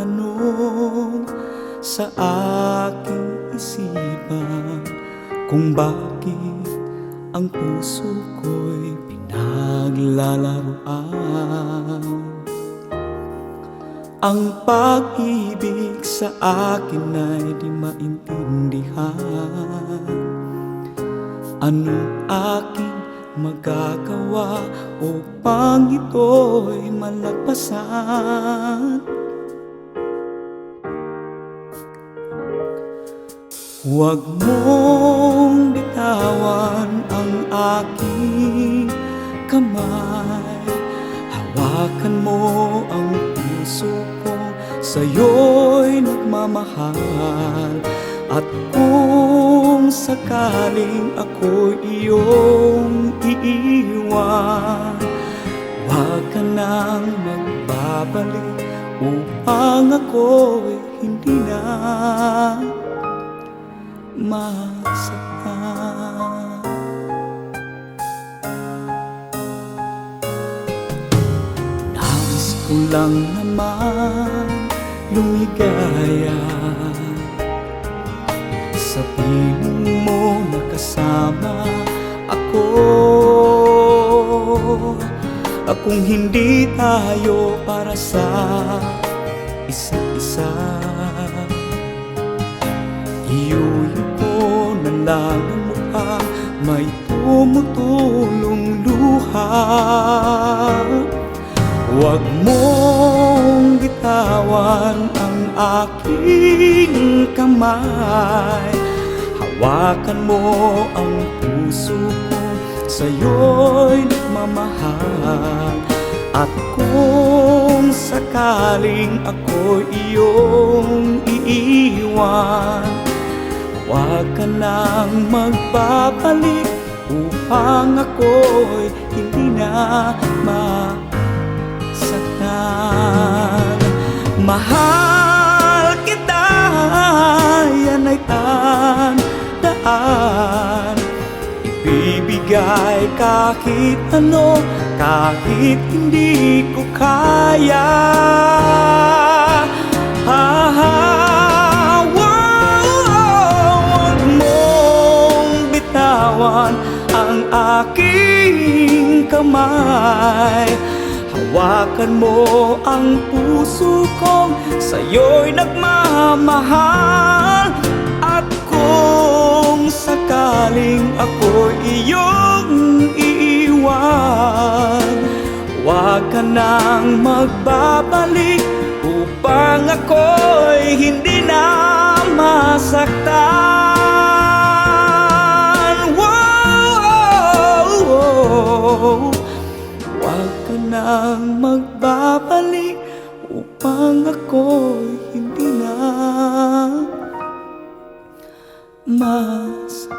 nagtatanong sa aking isipan kung bakit ang puso ko'y pinaglalaroan. Ang pag-ibig sa akin ay di maintindihan. Ano aking magagawa upang ito'y malagpasan? Huwag mong bitawan ang aking kamay. Hawakan mo ang puso ko Sa'yo'y nagmamahal. At kung sakaling ako'y iyong iiwan Huwag ka nang magbabalik Upang ako'y hindi na masaktan Nais ko lang naman lumigaya Sabihin mo na kasama ako. At Kung hindi tayo para sa isa't isa Iyuyo na lang ang mukha May tumutulong luha. Huwag mong bitawan ang aking kamay. Hawakan mo ang puso ko Sa'yo'y nagmamahal. At kung sakaling ako'y iyong iiwan Huwag ka nang magbabalik upang ako'y hindi na masaktan. Mahal kita, yan ay tandaan. Ibibigay kahit ano, kahit hindi ko kaya aking kamay. Hawakan mo ang puso kong sa'yo'y nagmamahal. At kung sakaling ako'y iyong iiwan Huwag ka nang magbabalik upang ako'y hindi na masaktan Huwag ka nang magbabalik upang ako'y hindi na masaktan